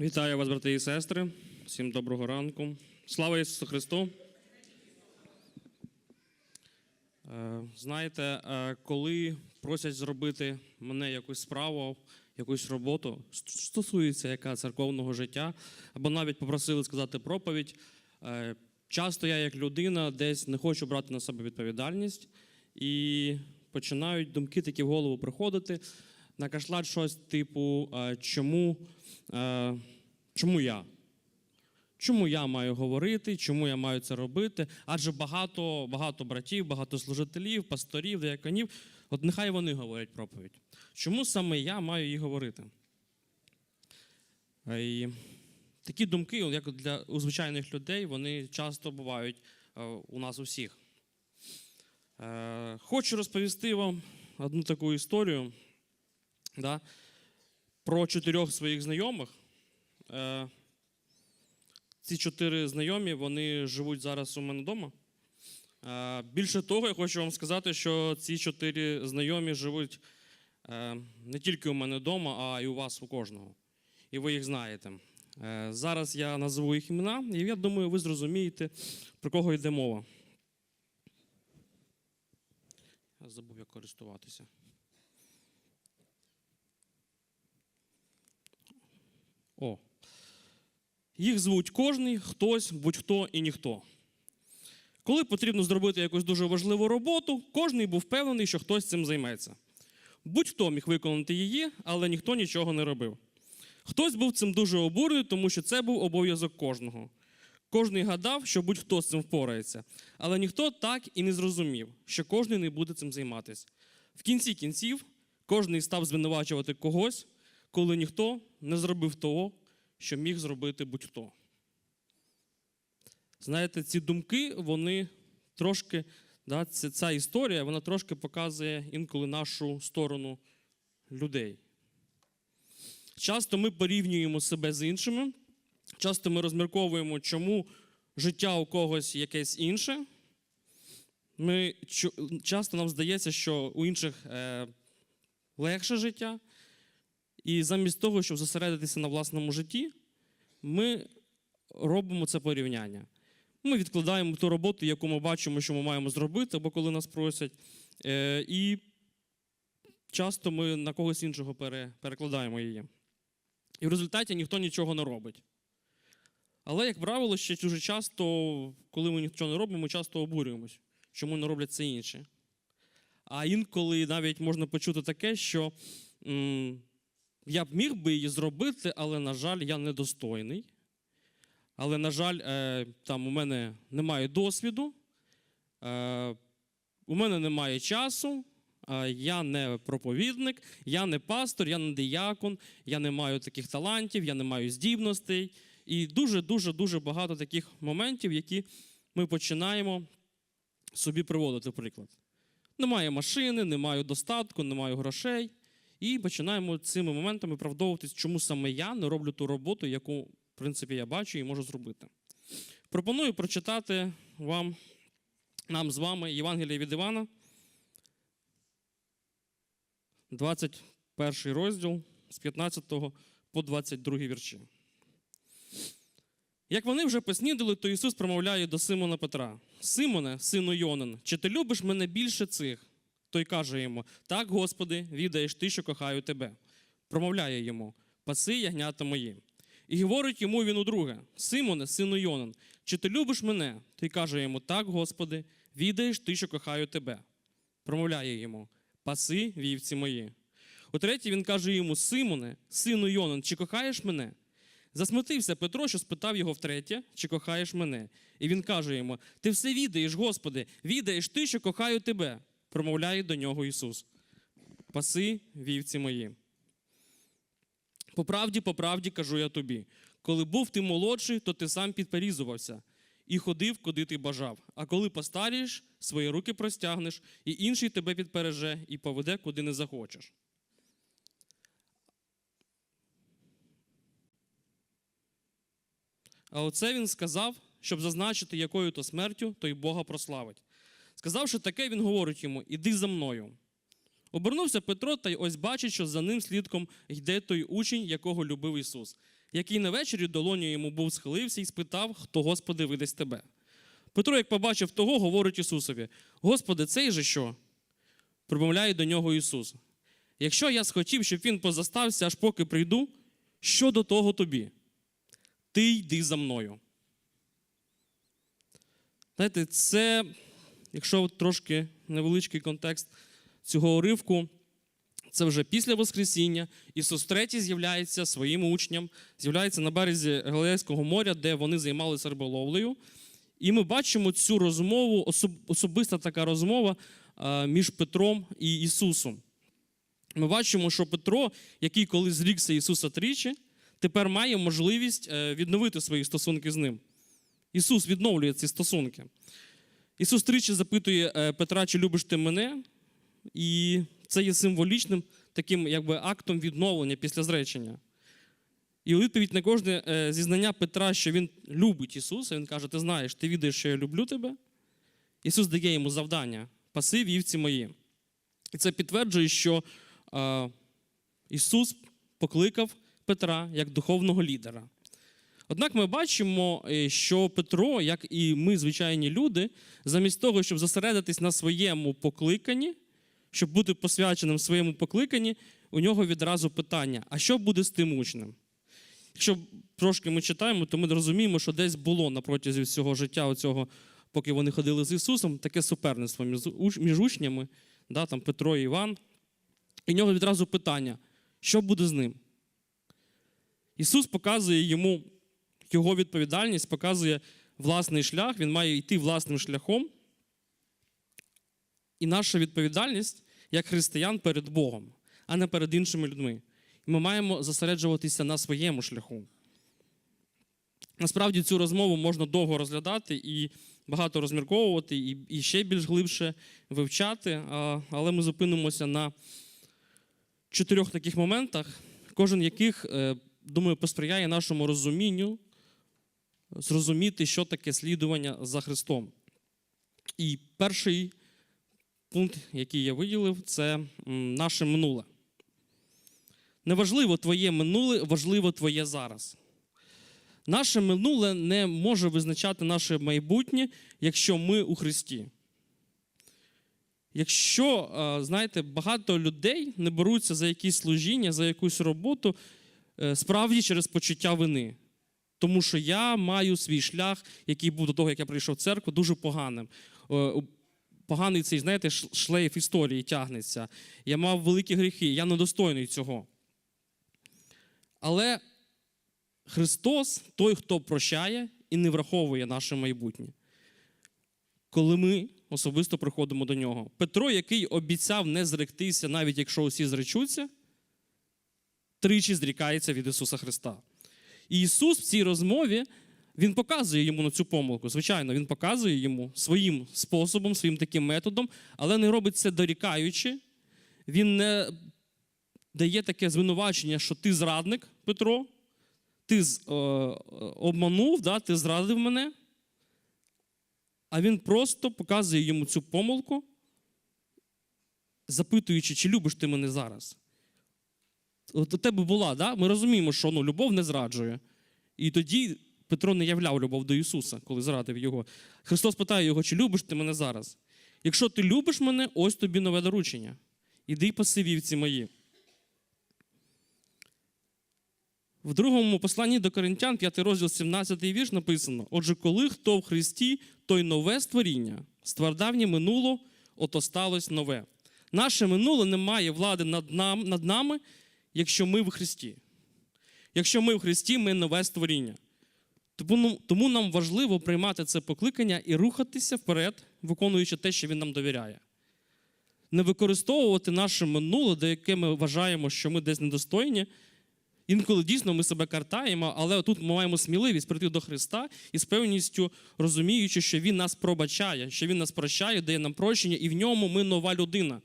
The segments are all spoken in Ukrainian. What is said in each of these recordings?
Вітаю вас, брати і сестри. Всім доброго ранку. Слава Ісусу Христу. Е, Знаєте, е, коли просять зробити мене якусь справу, якусь роботу, стосується яка церковного життя, або навіть попросили сказати проповідь, е, часто я, як людина, десь не хочу брати на себе відповідальність, і починають думки такі в голову приходити, накашлять щось типу, е, чому, е, чому я? Чому я маю говорити, чому я маю це робити? Адже багато, багато братів, багато служителів, пасторів, деяконів, от нехай вони говорять проповідь. Чому саме я маю її говорити? Е, І такі думки, як для у звичайних людей, вони часто бувають у нас у всіх. Хочу розповісти вам одну таку історію да, про чотирьох своїх знайомих. Е, ці чотири знайомі вони живуть зараз у мене вдома. Е, Більше того, я хочу вам сказати, що ці чотири знайомі живуть е, не тільки у мене вдома, а й у вас у кожного. І ви їх знаєте. Е, Зараз я назву їх імена, і я думаю, ви зрозумієте, про кого йде мова. Я забув, як користуватися. О. Їх звуть кожний, хтось, будь-хто і ніхто. Коли потрібно зробити якусь дуже важливу роботу, кожний був впевнений, що хтось цим займеться. Будь-хто міг виконати її, але ніхто нічого не робив. Хтось був цим дуже обурений, тому що це був обов'язок кожного. Кожний гадав, що будь-хто з цим впорається, але ніхто так і не зрозумів, що кожний не буде цим займатися. В кінці кінців кожний став звинувачувати когось, коли ніхто не зробив того, що міг зробити будь-хто. Знаєте, ці думки, вони трошки, да, ця, історія, вона трошки показує інколи нашу сторону людей. Часто ми порівнюємо себе з іншими, часто ми розмірковуємо, чому життя у когось якесь інше. Ми, часто нам здається, що у інших е, легше життя, і замість того, щоб зосередитися на власному житті, ми робимо це порівняння. Ми відкладаємо ту роботу, яку ми бачимо, що ми маємо зробити, або коли нас просять. Е, І часто ми на когось іншого перекладаємо її. І в результаті ніхто нічого не робить. Але, як правило, ще дуже часто, коли ми нічого не робимо, ми часто обурюємось, чому не роблять це інші. А інколи навіть можна почути таке, що я б міг би її зробити, але, на жаль, я недостойний. Але, на жаль, е, там у мене немає досвіду, е, у мене немає часу, е, я не проповідник, я не пастор, я не диякон, я не маю таких талантів, я не маю здібностей. І дуже-дуже дуже багато таких моментів, які ми починаємо собі приводити, в приклад. Немає машини, не маю достатку, не маю грошей. І починаємо цими моментами правдовуватись, чому саме я не роблю ту роботу, яку, в принципі, я бачу і можу зробити. Пропоную прочитати вам, нам з вами Євангеліє від Івана, 21 розділ з 15 по 22 вірші. Як вони вже поснідали, то Ісус промовляє до Симона Петра: Симоне, сину Йонин, чи ти любиш мене більше цих? Той каже йому: Так, Господи, відаєш ти, що кохаю тебе. Промовляє йому: Паси ягнята мої. І говорить йому він удруге: Симоне, сину Йонин, чи ти любиш мене? Той каже йому: Так, Господи, відаєш ти, що кохаю тебе. Промовляє йому: Паси вівці мої. Утретє він каже йому: Симоне, сину Йонин, чи кохаєш мене? Засмутився Петро, що спитав його втретє, чи кохаєш мене. І він каже йому: Ти все відаєш, Господи, відаєш ти, що кохаю тебе. Промовляє до нього Ісус. Паси вівці мої. По правді, по правді кажу я тобі: коли був ти молодший, то ти сам підперізувався і ходив, куди ти бажав. А коли постарієш, свої руки простягнеш, і інший тебе підпереже і поведе, куди не захочеш. А оце він сказав, щоб зазначити, якою то смертю той Бога прославить. Сказавши таке, він говорить йому: Іди за мною. Обернувся Петро, та й ось бачить, що за ним слідком йде той учень, якого любив Ісус. який на вечері долоню йому був схилився і спитав, хто Господи видасть тебе. Петро, як побачив того, говорить Ісусові: Господи, цей же що? Промовляє до нього Ісус. Якщо я схотів, щоб він позастався, аж поки прийду, що до того тобі? Ти йди за мною. Знаєте, це, якщо трошки невеличкий контекст цього уривку, це вже після Воскресіння. Ісус третій з'являється своїм учням, з'являється на березі Галилейського моря, де вони займалися риболовлею. І ми бачимо цю розмову, особиста така розмова між Петром і Ісусом. Ми бачимо, що Петро, який коли зрікся Ісуса тричі, тепер має можливість е, відновити свої стосунки з ним. Ісус відновлює ці стосунки. Ісус тричі запитує е, Петра, чи любиш ти мене? І це є символічним таким якби, актом відновлення після зречення. І у відповідь на кожне е, зізнання Петра, що він любить Ісуса, він каже: Ти знаєш, ти відаєш, що я люблю тебе. Ісус дає йому завдання: паси вівці мої. І це підтверджує, що е, Ісус покликав Петра як духовного лідера. Однак ми бачимо, е, що Петро, як і ми, звичайні люди, замість того, щоб зосередитись на своєму покликанні, щоб бути посвяченим своєму покликанні, у нього відразу питання: а що буде з тим учнем? Якщо трошки ми читаємо, то ми розуміємо, що десь було на протязі всього життя, оцього, поки вони ходили з Ісусом, таке суперництво між учнями, да, там Петро і Іван. І в нього відразу питання: що буде з ним? Ісус показує йому його відповідальність, показує власний шлях, він має йти власним шляхом. І наша відповідальність як християн перед Богом, а не перед іншими людьми. І ми маємо зосереджуватися на своєму шляху. Насправді цю розмову можна довго розглядати і багато розмірковувати, і, і ще більш глибше вивчати, але ми зупинимося на чотирьох таких моментах, кожен яких, е, думаю, посприяє нашому розумінню, зрозуміти, що таке слідування за Христом. І перший пункт, який я виділив, це наше минуле. Неважливо твоє минуле, важливо твоє зараз. Наше минуле не може визначати наше майбутнє, якщо ми у Христі. Якщо, е, знаєте, багато людей не беруться за якісь служіння, за якусь роботу, е, справді через почуття вини. Тому що я маю свій шлях, який був до того, як я прийшов в церкву, дуже поганим. Е, Поганий цей, знаєте, шлейф історії тягнеться. Я мав великі гріхи, я недостойний цього. Але Христос той, хто прощає і не враховує наше майбутнє. Коли ми особисто приходимо до нього. Петро, який обіцяв не зректися, навіть якщо усі зречуться, тричі зрікається від Ісуса Христа. І Ісус в цій розмові Він показує йому на цю помилку. Звичайно, Він показує йому своїм способом, своїм таким методом, але не робить це дорікаючи. Він не дає таке звинувачення, що ти зрадник, Петро, ти е, обманув, да, ти зрадив мене. А він просто показує йому цю помилку, запитуючи, чи любиш ти мене зараз. У тебе була, да? ми розуміємо, що ну, любов не зраджує. І тоді Петро не являв любов до Ісуса, коли зрадив його. Христос питає його, чи любиш ти мене зараз? Якщо ти любиш мене, ось тобі нове доручення. Іди паси вівці мої. В другому посланні до Коринтян, 5 розділ, 17 вірш написано: Отже, коли хто в Христі, той нове створіння, ствердавнє минуло, ото сталося нове. Наше минуле не має влади над, нам, над нами, якщо ми в Христі. Якщо ми в Христі, ми нове створіння. Тому, ну, тому нам важливо приймати це покликання і рухатися вперед, виконуючи те, що Він нам довіряє. Не використовувати наше минуле, до яке ми вважаємо, що ми десь недостойні. Інколи дійсно ми себе картаємо, але тут ми маємо сміливість прийти до Христа і з певністю розуміючи, що Він нас пробачає, що Він нас прощає, дає нам прощення, і в ньому ми нова людина.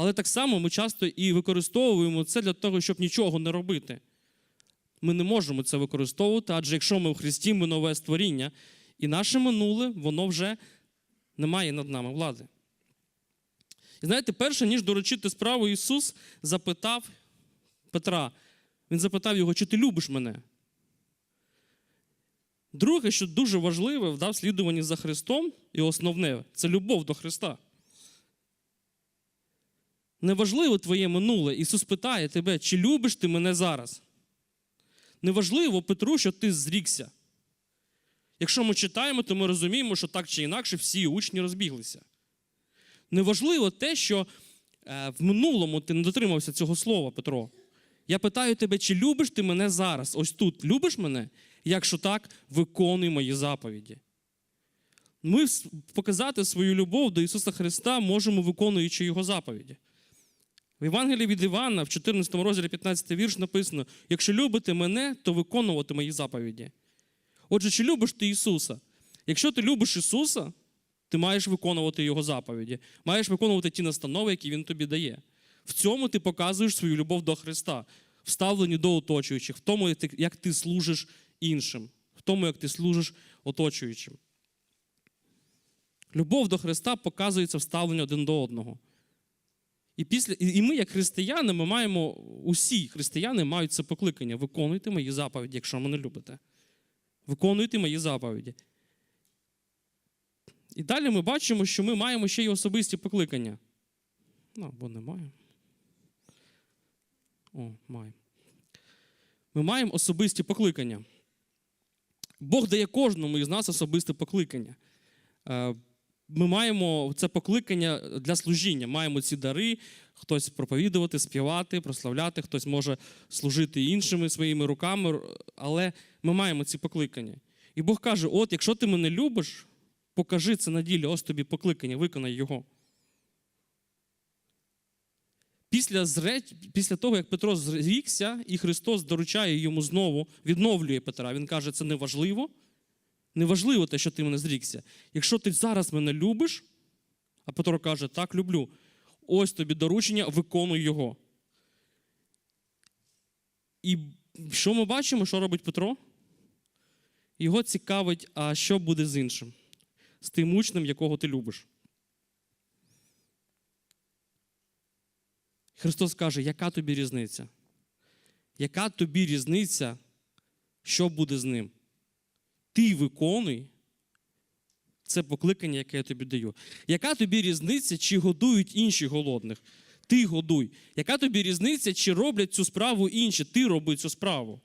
Але так само ми часто і використовуємо це для того, щоб нічого не робити. Ми не можемо це використовувати, адже якщо ми в Христі, ми нове створіння, і наше минуле, воно вже не має над нами влади. І знаєте, перше, ніж доручити справу, Ісус запитав Петра: Він запитав його, чи ти любиш мене? Друге, що дуже важливе в слідуванні за Христом, і основне це любов до Христа. Неважливо твоє минуле. Ісус питає тебе, чи любиш ти мене зараз? Неважливо, Петру, що ти зрікся. Якщо ми читаємо, то ми розуміємо, що так чи інакше всі учні розбіглися. Неважливо те, що е, в минулому ти не дотримався цього слова, Петро. Я питаю тебе, чи любиш ти мене зараз? Ось тут любиш мене? Якщо так, виконуй мої заповіді. Ми показати свою любов до Ісуса Христа можемо, виконуючи Його заповіді. В Євангелії від Івана, в 14 розділі 15 вірш написано: якщо любите мене, то виконувати мої заповіді. Отже, чи любиш ти Ісуса? Якщо ти любиш Ісуса, ти маєш виконувати Його заповіді, маєш виконувати ті настанови, які Він тобі дає. В цьому ти показуєш свою любов до Христа, в ставленні до оточуючих, в тому, як ти- служиш іншим, в тому, як ти служиш оточуючим. Любов до Христа показується в ставленні один до одного. І, після, і ми, як християни, ми маємо, усі християни мають це покликання. Виконуйте мої заповіді, якщо мене любите. Виконуйте мої заповіді. І далі ми бачимо, що ми маємо ще й особисті покликання. Ну, або не маємо. О, маємо. Ми маємо особисті покликання. Бог дає кожному із нас особисте покликання. Ми маємо це покликання для служіння. Маємо ці дари, хтось проповідувати, співати, прославляти, хтось може служити іншими своїми руками, але ми маємо ці покликання. І Бог каже: от, якщо ти мене любиш, покажи це на ділі, ось тобі покликання, виконай його. Після, зре... Після того, як Петро зрікся, і Христос доручає йому знову, відновлює Петра. Він каже, це неважливо. Неважливо те, що ти мене зрікся. Якщо ти зараз мене любиш, а Петро каже, так, люблю. Ось тобі доручення, виконуй його. І що ми бачимо, що робить Петро? Його цікавить, а що буде з іншим, з тим учнем, якого ти любиш. Христос каже, яка тобі різниця? Яка тобі різниця, що буде з ним? Ти виконуй це покликання, яке я тобі даю. Яка тобі різниця, чи годують інші голодних? Ти годуй. Яка тобі різниця, чи роблять цю справу інші? Ти роби цю справу.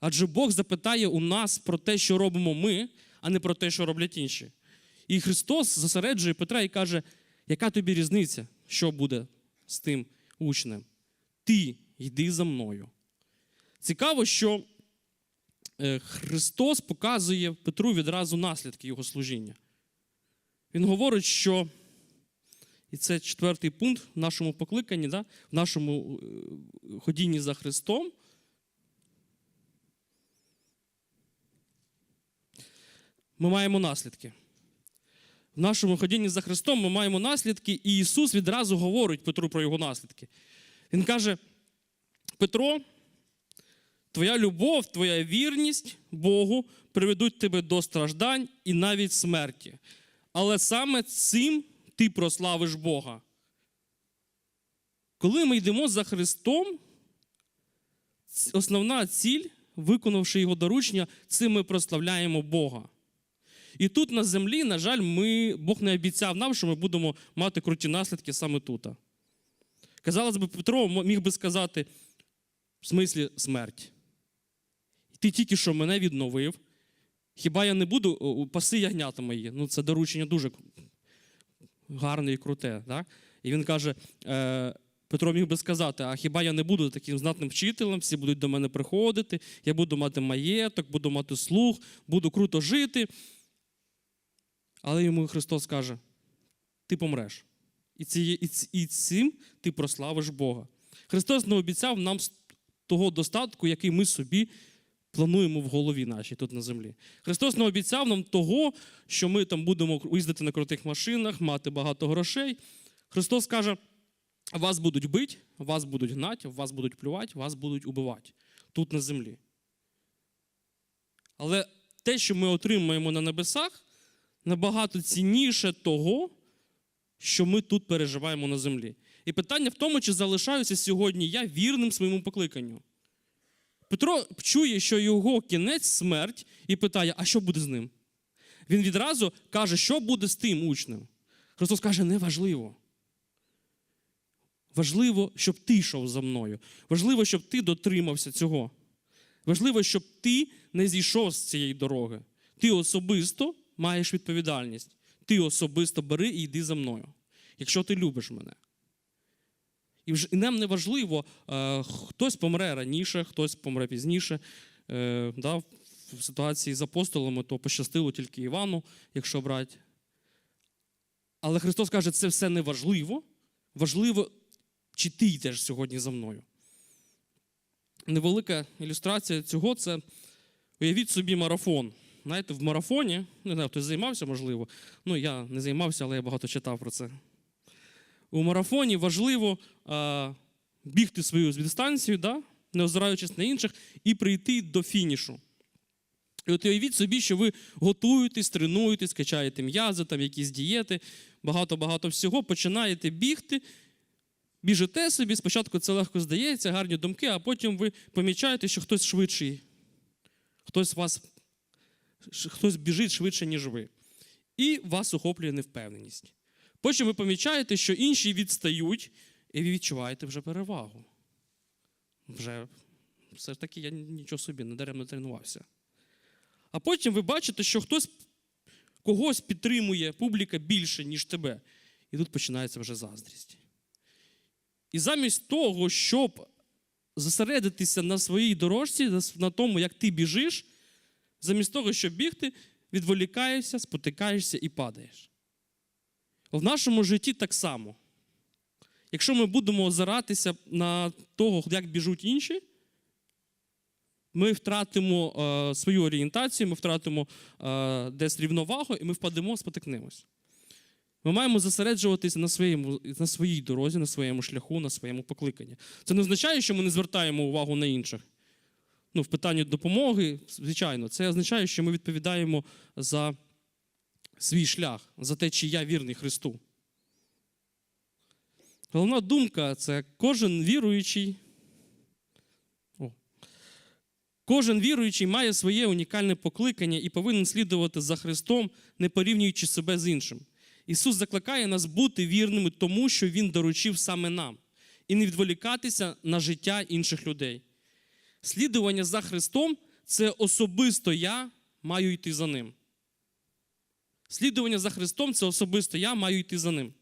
Адже Бог запитає у нас про те, що робимо ми, а не про те, що роблять інші. І Христос зосереджує Петра і каже, яка тобі різниця, що буде з тим учнем? Ти йди за мною. Цікаво, що Христос показує Петру відразу наслідки його служіння. Він говорить, що, і це четвертий пункт в нашому покликанні, да, в нашому е, ходінні за Христом. Ми маємо наслідки. В нашому ходінні за Христом ми маємо наслідки, і Ісус відразу говорить Петру про його наслідки. Він каже: Петро, твоя любов, твоя вірність Богу приведуть тебе до страждань і навіть смерті. Але саме цим ти прославиш Бога. Коли ми йдемо за Христом, основна ціль, виконавши його доручення, цим ми прославляємо Бога. І тут на землі, на жаль, ми, Бог не обіцяв нам, що ми будемо мати круті наслідки саме тут. Казалось би, Петро міг би сказати, в смислі смерть. Ти тільки що мене відновив. Хіба я не буду паси ягнята мої? Ну, це доручення дуже гарне і круте. Так? І він каже: е, Петро міг би сказати: а хіба я не буду таким знатним вчителем, всі будуть до мене приходити, я буду мати маєток, буду мати слух, буду круто жити. Але йому Христос каже: ти помреш. І, ці, і, і цим ти прославиш Бога. Христос не обіцяв нам того достатку, який ми собі плануємо в голові нашій тут на землі. Христос не обіцяв нам того, що ми там будемо їздити на крутих машинах, мати багато грошей. Христос каже: вас будуть бити, вас будуть гнати, вас будуть плювати, вас будуть убивати тут на землі. Але те, що ми отримаємо на небесах, набагато цінніше того, що ми тут переживаємо на землі. І питання в тому, чи залишаюся сьогодні я вірним своєму покликанню. Петро чує, що його кінець смерть, і питає: а що буде з ним? Він відразу каже, що буде з тим учнем. Христос каже, неважливо. Важливо, щоб ти йшов за мною. Важливо, щоб ти дотримався цього. Важливо, щоб ти не зійшов з цієї дороги. Ти особисто маєш відповідальність. Ти особисто бери і йди за мною, якщо ти любиш мене. І вже нам не важливо, е, хтось помре раніше, хтось помре пізніше. Е, да, в ситуації з апостолами, то пощастило тільки Івану, якщо брати. Але Христос каже, це все не важливо. Важливо, чи ти йдеш сьогодні за мною. Невелика ілюстрація цього це уявіть собі марафон. Знаєте, в марафоні, не знаю, хтось займався, можливо. Ну, я не займався, але я багато читав про це. У марафоні важливо а, бігти свою дистанцію, да? не озираючись на інших, і прийти до фінішу. І от уявіть собі, що ви готуєтесь, тренуєтесь, качаєте м'язи, там якісь дієти, багато-багато всього, починаєте бігти, біжите собі, спочатку це легко здається, гарні думки, а потім ви помічаєте, що хтось швидший, хтось вас, хтось біжить швидше, ніж ви. І вас охоплює невпевненість. Потім ви помічаєте, що інші відстають, і ви відчуваєте вже перевагу. Вже все ж таки я нічого собі не даремно тренувався. А потім ви бачите, що хтось когось підтримує публіка більше, ніж тебе. І тут починається вже заздрість. І замість того, щоб зосередитися на своїй дорожці, на тому, як ти біжиш, замість того, щоб бігти, відволікаєшся, спотикаєшся і падаєш. В нашому житті так само. Якщо ми будемо озиратися на того, як біжуть інші, ми втратимо е, свою орієнтацію, ми втратимо е, десь рівновагу, і ми впадемо, спотикнемось. Ми маємо зосереджуватися на, своєму, на своїй дорозі, на своєму шляху, на своєму покликанні. Це не означає, що ми не звертаємо увагу на інших. Ну, В питанні допомоги, звичайно, це означає, що ми відповідаємо за свій шлях, за те, чи я вірний Христу. Головна думка це кожен віруючий. О. Кожен віруючий має своє унікальне покликання і повинен слідувати за Христом, не порівнюючи себе з іншим. Ісус закликає нас бути вірними тому, що Він доручив саме нам, і не відволікатися на життя інших людей. Слідування за Христом це особисто я маю йти за Ним. Слідування за Христом це особисто я маю йти за Ним.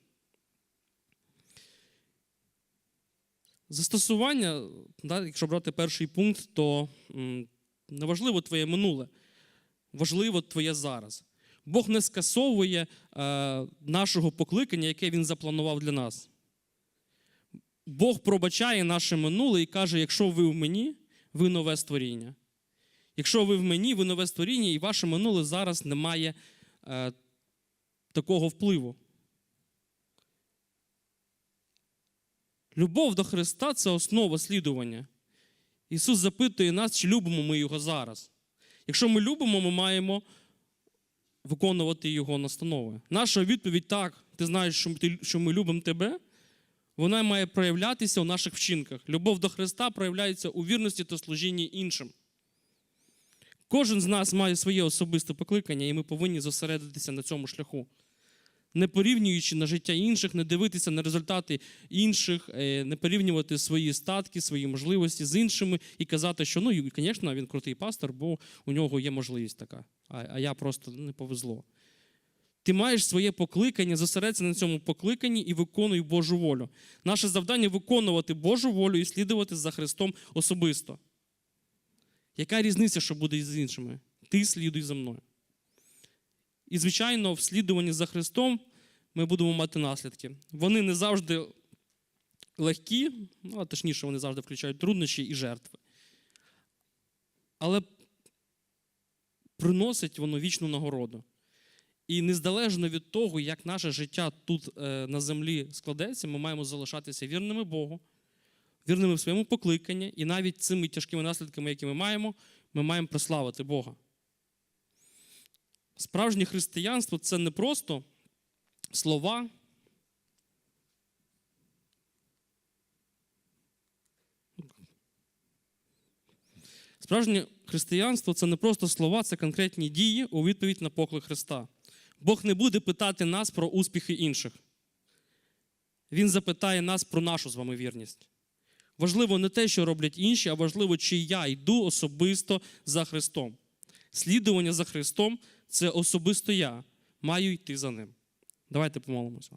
Застосування, да, якщо брати перший пункт, то м, не важливо твоє минуле, важливо твоє зараз. Бог не скасовує е, нашого покликання, яке Він запланував для нас. Бог пробачає наше минуле і каже: якщо ви в мені, ви нове створіння. Якщо ви в мені, ви нове створіння, і ваше минуле зараз не має такого впливу. Любов до Христа це основа слідування. Ісус запитує нас, чи любимо ми Його зараз. Якщо ми любимо, ми маємо виконувати Його настанови. Наша відповідь так, ти знаєш, що ми любимо тебе, вона має проявлятися у наших вчинках. Любов до Христа проявляється у вірності та служінні іншим. Кожен з нас має своє особисте покликання, і ми повинні зосередитися на цьому шляху. Не порівнюючи на життя інших, не дивитися на результати інших, е, не порівнювати свої статки, свої можливості з іншими і казати, що ну, звісно, він крутий пастор, бо у нього є можливість така, а я просто не повезло. Ти маєш своє покликання, зосередься на цьому покликанні і виконуй Божу волю. Наше завдання виконувати Божу волю і слідувати за Христом особисто. Яка різниця, що буде з іншими? Ти слідуй за мною. І, звичайно, в слідуванні за Христом ми будемо мати наслідки. Вони не завжди легкі, ну, а точніше, вони завжди включають труднощі і жертви. Але приносить воно вічну нагороду. І незалежно від того, як наше життя тут е, на землі складеться, ми маємо залишатися вірними Богу, вірними в своєму покликанні, і навіть цими тяжкими наслідками, які ми маємо, ми маємо прославити Бога. Справжнє християнство це не просто слова. Справжнє християнство це не просто слова, це конкретні дії у відповідь на поклик Христа. Бог не буде питати нас про успіхи інших. Він запитає нас про нашу з вами вірність. Важливо не те, що роблять інші, а важливо, чи я йду особисто за Христом. Слідування за Христом це особисто я маю йти за ним. Давайте помолимося.